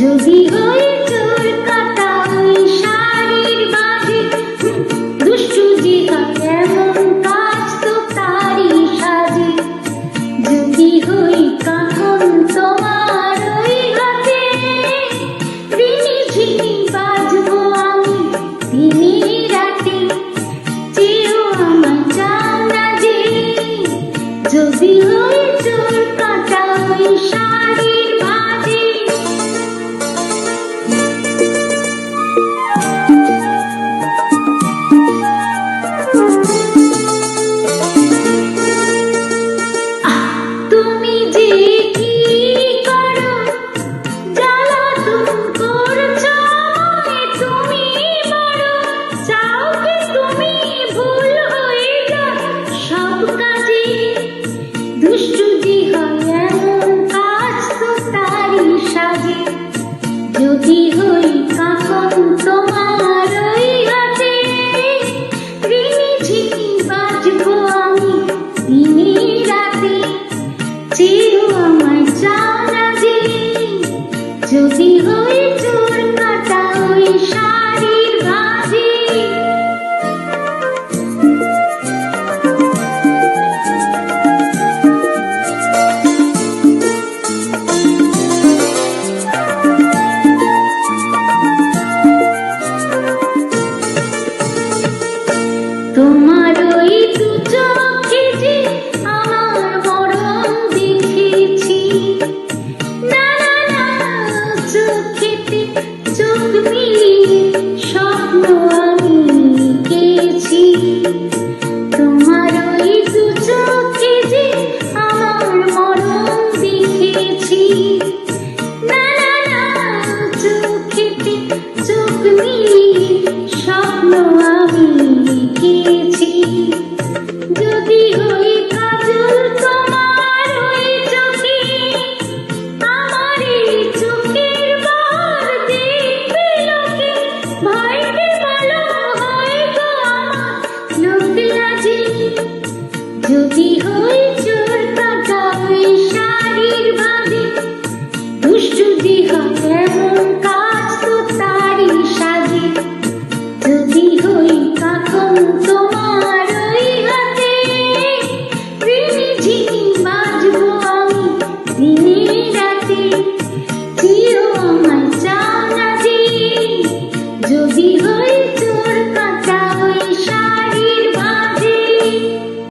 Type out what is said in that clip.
যদি হয় চোর কাটা ওই শাড়ির বাঁধে। দুষ্টু যে কেমন কাজ তো তারই সাজে। যদি হই কাহন তোমার ওই হাতে দিনে ঝিনি বাজবো আমি দিনে রাতে। চেয়েও আমার জানা যে, যদি See? যদি হয়